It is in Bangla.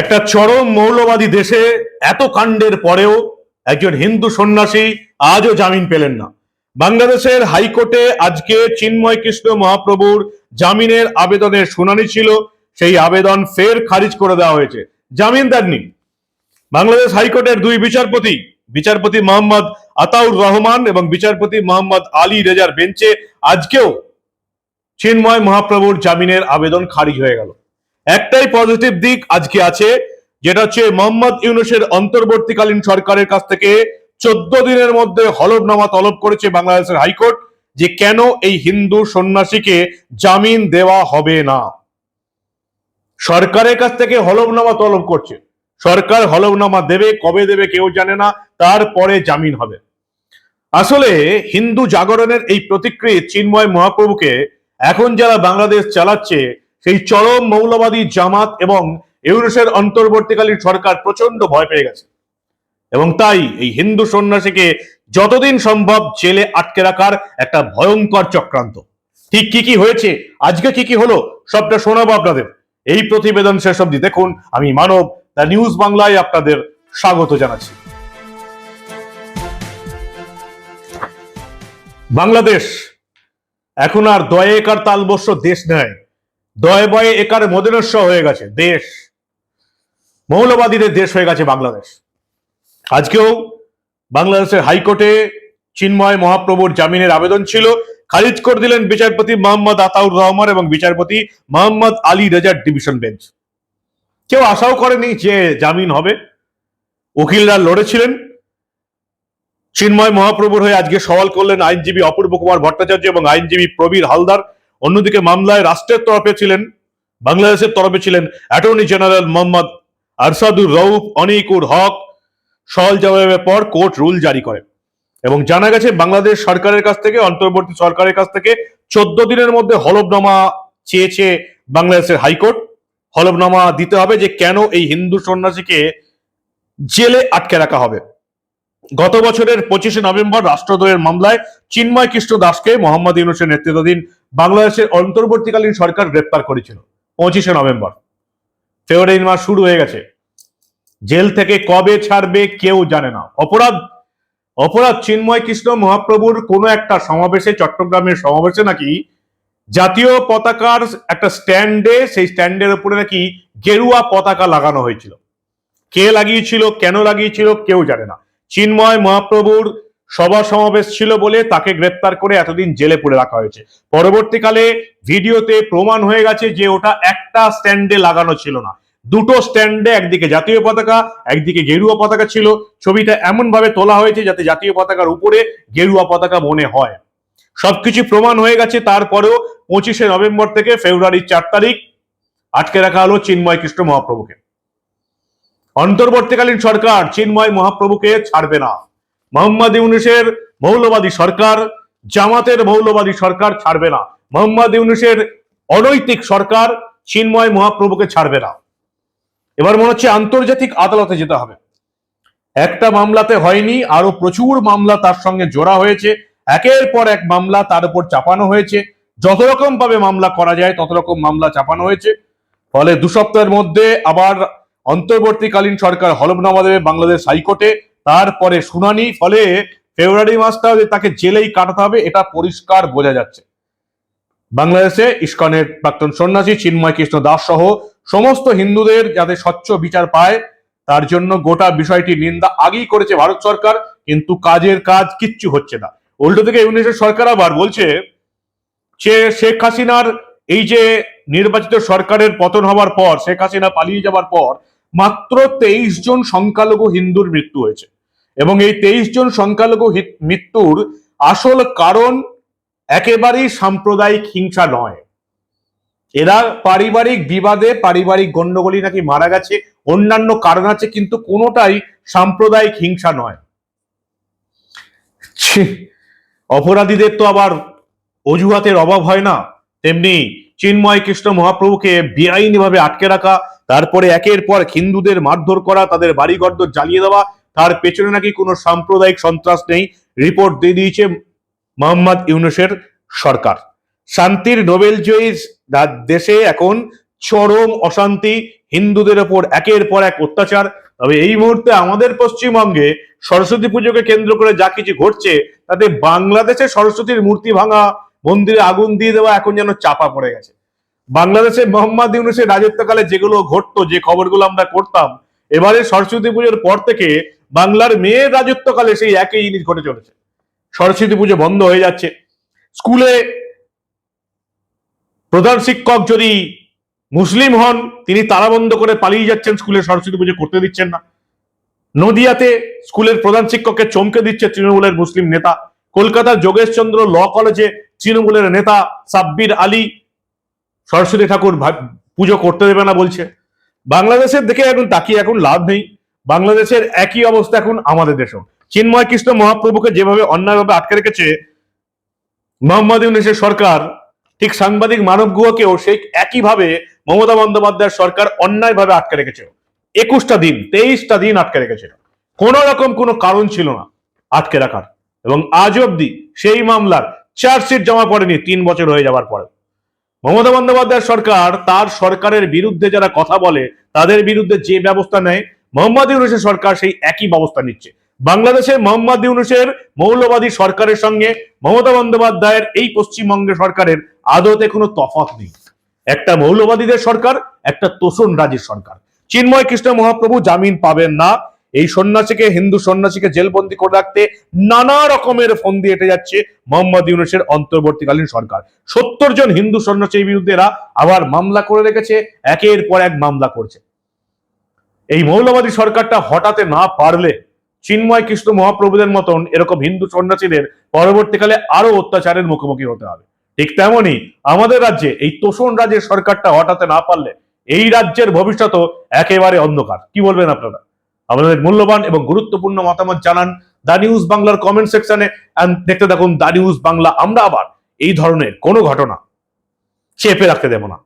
একটা চরম মৌলবাদী দেশে এত কাণ্ডের পরেও একজন হিন্দু সন্ন্যাসী আজও জামিন পেলেন না। বাংলাদেশের হাইকোর্টে আজকে চিন্ময় কৃষ্ণ মহাপ্রভুর জামিনের আবেদনের শুনানি ছিল। সেই আবেদন ফের খারিজ করে দেওয়া হয়েছে। জামিন দেননি। বাংলাদেশ হাইকোর্টের দুই বিচারপতি বিচারপতি মোহাম্মদ আতাউর রহমান এবং বিচারপতি মোহাম্মদ আলী রেজার বেঞ্চে আজকেও চিন্ময় মহাপ্রভুর জামিনের আবেদন খারিজ হয়ে গেল। একটাই পজিটিভ দিক আজকে আছে, যেটা হচ্ছে মোহাম্মদ ইউনুসের অন্তর্বর্তীকালীন সরকারের কাছ থেকে চোদ্দ দিনের মধ্যে হলফনামা তলব করেছে বাংলাদেশের হাইকোর্ট, যে কেন এই হিন্দু সন্ন্যাসীকে জামিন দেওয়া হবে না। সরকারের কাছ থেকে হলফনামা তলব করছে। সরকার হলফনামা দেবে, কবে দেবে কেউ জানে না, তারপরে জামিন হবে। আসলে হিন্দু জাগরণের এই প্রতিক্রিয়া চিন্ময় মহাপ্রভুকে এখন যারা বাংলাদেশ চালাচ্ছে সেই চরম মৌলবাদী জামাত এবং ইউনুসের অন্তর্বর্তীকালীন সরকার প্রচণ্ড ভয় পেয়ে গেছে। এবং তাই এই হিন্দু সন্ন্যাসীকে যতদিন সম্ভব জেলে আটকে রাখার একটা ভয়ঙ্কর চক্রান্ত। ঠিক কি কি হয়েছে, আজকে কি কি হলো, সবটা শোনাবো আপনাদের। এই প্রতিবেদন শেষ অব্দি দেখুন, আমি মানব, দ্য নিউজ বাংলায় আপনাদের স্বাগত জানাচ্ছি। বাংলাদেশ, এখন আর দয়ে একার তালবস্য দেশ নেয়। দয়ে বয়ে একার মদিনস্য হয়ে গেছে, দেশ। মৌলবাদীদের দেশ হয়ে গেছে বাংলাদেশ। আজকেও বাংলাদেশের হাইকোর্টে চিন্ময় মহাপ্রভুর জামিনের আবেদন ছিল। খারিজ করে দিলেন বিচারপতি মোহাম্মদ আতাউর রহমান এবং বিচারপতি মোহাম্মদ আলী রেজার ডিভিশন বেঞ্চ। কেউ আশাও করেনি যে জামিন হবে। উকিলরা লড়েছিলেন। চিন্ময় মহাপ্রভুর হয়ে আজকে সওয়াল করলেন আইনজীবী অপূর্ব কুমার ভট্টাচার্য এবং আইনজীবী প্রবীর হালদার। অন্যদিকে মামলায় রাষ্ট্রের তরফে ছিলেন, বাংলাদেশের তরফে ছিলেন অ্যাটর্নি জেনারেল মোহাম্মদ আরসাদুর রউফ অনিকুর হক। সওয়াল জবাবের পর কোর্ট রুল জারি করে এবং জানা গেছে বাংলাদেশ সরকারের কাছ থেকে, অন্তর্বর্তী সরকারের কাছ থেকে চোদ্দ দিনের মধ্যে হলফনামা চেয়েছে বাংলাদেশের হাইকোর্ট। হলফনামা দিতে হবে যে কেন এই হিন্দু সন্ন্যাসীকে জেলে আটকে রাখা হবে। গত বছরের পঁচিশে নভেম্বর রাষ্ট্রদ্রোহের মামলায় চিন্ময় কৃষ্ণ দাসকে মোহাম্মদ ইউনুসের নেতৃত্বাধীন বাংলাদেশের অন্তর্বর্তীকালীন সরকার গ্রেপ্তার করেছিল, পঁচিশে নভেম্বর। ফেব্রুয়ারি মাস শুরু হয়ে গেছে। জেল থেকে কবে ছাড়বে কেউ জানে না। অপরাধ অপরাধ চিন্ময় কৃষ্ণ মহাপ্রভুর কোনো একটা সমাবেশে, চট্টগ্রামের সমাবেশে নাকি জাতীয় পতাকার একটা স্ট্যান্ডে, সেই স্ট্যান্ডের উপরে নাকি গেরুয়া পতাকা লাগানো হয়েছিল। কে লাগিয়েছিল, কেন লাগিয়েছিল, কেউ জানে না। চিন্ময় মহাপ্রভুর সভা সমাবেশ ছিল বলে তাকে গ্রেপ্তার করে এতদিন জেলে পুরে রাখা হয়েছে। পরবর্তীকালে ভিডিওতে প্রমাণ হয়ে গেছে যে ওটা একটা স্ট্যান্ডে লাগানো ছিল না। দুটো স্ট্যান্ডে, একদিকে জাতীয় পতাকা, একদিকে গেরুয়া পতাকা ছিল। ছবিটা এমন ভাবে তোলা হয়েছে যাতে জাতীয় পতাকার উপরে গেরুয়া পতাকা মনে হয়। সবকিছু প্রমাণ হয়ে গেছে তারপরেও পঁচিশে নভেম্বর থেকে ফেব্রুয়ারির চার তারিখ আটকে রাখা হলো চিন্ময় কৃষ্ণ মহাপ্রভুকে। অন্তর্বর্তীকালীন সরকার চিন্ময় মহাপ্রভুকে ছাড়বে না। মোহাম্মদ ইউনুসের মৌলবাদী সরকার জামাতের মৌলবাদী সরকার ছাড়বে না। মোহাম্মদ ইউনুসের অনৈতিক সরকার চিন্ময় মহাপ্রভুকে ছাড়বে না। এবার মনে হচ্ছে আন্তর্জাতিক আদালতে যেতে হবে। একটা মামলাতে হয়নি, আরও প্রচুর মামলা তার সঙ্গে জোড়া হয়েছে। একের পর এক মামলা তার উপর চাপানো হয়েছে। যত রকম ভাবে মামলা করা যায়, তত রকম মামলা চাপানো হয়েছে। ফলে দু সপ্তাহের মধ্যে আবার অন্তর্বর্তীকালীন সরকার হলফনামা দেবে বাংলাদেশ হাইকোর্টে। তারপরে শুনানি ফলে ফেব্রুয়ারি মাসটা তাকে জেলেই কাটাতে হবে, এটা পরিষ্কার বোঝা যাচ্ছে। বাংলাদেশে ইস্কনের প্রাক্তন সন্ন্যাসী চিন্ময় কৃষ্ণ দাস সহ সমস্ত হিন্দুদের যাতে স্বচ্ছ বিচার পায়, তার জন্য গোটা বিষয়টি নিন্দা আগেই করেছে ভারত সরকার, কিন্তু কাজের কাজ কিচ্ছু হচ্ছে না। উল্টো থেকে ইউনিসের সরকার আবার বলছে, যে শেখ হাসিনার এই যে নির্বাচিত সরকারের পতন হওয়ার পর, শেখ হাসিনা পালিয়ে যাওয়ার পর মাত্র তেইশ জন সংখ্যালঘু হিন্দুর মৃত্যু হয়েছে। এবং এই তেইশ জন সংখ্যালঘু মৃত্যুর আসল কারণ একেবারেই সাম্প্রদায়িক হিংসা নয়। এরা পারিবারিক বিবাদে পারিবারিক গন্ডগোলি নাকি মারা গেছে, অন্যান্য কারণ আছে, কিন্তু কোনোটাই সাম্প্রদায়িক হিংসা নয়। অপরাধীদের তো আবার অজুহাতের অভাব হয় না। তেমনি চিন্ময় কৃষ্ণ মহাপ্রভুকে বেআইনিভাবে আটকে রাখা, তারপরে একের পর হিন্দুদের মারধর করা, তাদের বাড়িঘর জ্বালিয়ে দেওয়া তার পেছনে নাকি কোনো সাম্প্রদায়িক সন্ত্রাস নেই রিপোর্ট দিয়ে দিয়েছে মোহাম্মদ ইউনুসের সরকার। শান্তির নোবেল জয়ী দেশে এখন চরম অশান্তি, হিন্দুদের ওপর একের পর এক অত্যাচার। তবে এই মুহূর্তে আমাদের পশ্চিমবঙ্গে সরস্বতী পুজোকে কেন্দ্র করে যা কিছু ঘটছে, তাতে বাংলাদেশে সরস্বতীর মূর্তি ভাঙা, মন্দিরে আগুন দিয়ে দেওয়া এখন যেন চাপা পড়ে গেছে। বাংলাদেশে মোহাম্মদ ইউনুসের রাজত্বকালে যেগুলো ঘটতো, যে খবরগুলো আমরা করতাম, এবারে সরস্বতী পুজোর পর থেকে বাংলার মেয়ের রাজত্বকালে সেই একই জিনিস ঘটে চলেছে। সরস্বতী পুজো বন্ধ হয়ে যাচ্ছে। স্কুলে প্রধান শিক্ষক যদি মুসলিম হন, তিনি তালাবন্ধ করে পালিয়ে যাচ্ছেন স্কুলে, সরস্বতী পুজো করতে দিচ্ছেন না। নদিয়াতে স্কুলের প্রধান শিক্ষককে চমকে দিচ্ছে তৃণমূলের মুসলিম নেতা। কলকাতার যোগেশচন্দ্র ল কলেজে তৃণমূলের নেতা সাব্বির আলী সরস্বতী ঠাকুর পুজো করতে দেবে না বলছে। বাংলাদেশের দিকে এখন তাকিয়ে এখন লাভ নেই। বাংলাদেশের একই অবস্থা এখন আমাদের দেশেও। চিন্ময় কৃষ্ণ মহাপ্রভুকে যেভাবে অন্যায়ভাবে আটকে রেখেছে, মোহাম্মদ ইউনুসের সরকার, ঠিক সাংবাদিক মানব গুহাকেও সেই একইভাবে মমতা বন্দ্যোপাধ্যায়ের সরকার অন্যায়ভাবে আটকে রেখেছে। একুশটা দিন, তেইশটা দিন আটকে রেখেছিল কোন রকম কোনো কারণ ছিল না আটকে রাখার। এবং আজ অব্দি সেই মামলার চার্জশিট জমা পড়েনি তিন বছর হয়ে যাওয়ার পরে মমতা বন্দ্যোপাধ্যায়ের সরকার তার সরকারের বিরুদ্ধে যারা কথা বলে, তাদের বিরুদ্ধে যে ব্যবস্থা নেয় মোহাম্মদ ইউনুসের সরকার সেই একই ব্যবস্থা নিচ্ছে। বাংলাদেশে মোহাম্মদ ইউনুসের মৌলবাদী সরকারের সঙ্গে মমতা বন্দ্যোপাধ্যায়ের এই পশ্চিমবঙ্গের সরকারের আদতে কোনো তফাৎ নেই। একটা মৌলবাদীদের সরকার, একটা তোষণ রাজের সরকার। চিন্ময় কৃষ্ণ মহাপ্রভু জামিন পাবেন না। এই সন্ন্যাসীকে, হিন্দু সন্ন্যাসীকে জেলবন্দি করে রাখতে নানা রকমের ফোন দিয়ে এটে যাচ্ছে মোহাম্মদ ইউনুসের অন্তর্বর্তীকালীন সরকার। সত্তর জন হিন্দু সন্ন্যাসীর বিরুদ্ধে এরা আবার মামলা করে রেখেছে, একের পর এক মামলা করছে। এই মৌলবাদী সরকারটা হটাতে না পারলে চিন্ময় কৃষ্ণ মহাপ্রভুদের মতন এরকম হিন্দু সন্ন্যাসীদের পরবর্তীকালে আরও অত্যাচারের মুখোমুখি হতে হবে। ঠিক তেমনি আমাদের রাজ্যে এই তোষণ রাজ্যের সরকারটা হটাতে না পারলে এই রাজ্যের ভবিষ্যৎও একেবারে অন্ধকার। কি বলবেন আপনারা? আপনাদের মূল্যবান এবং গুরুত্বপূর্ণ মতামত জানান দা নিউজ বাংলার কমেন্ট সেকশনে দেখতে থাকুন দা নিউজ বাংলা। আমরা আবার এই ধরনের কোনো ঘটনা চেপে রাখতে দেব না।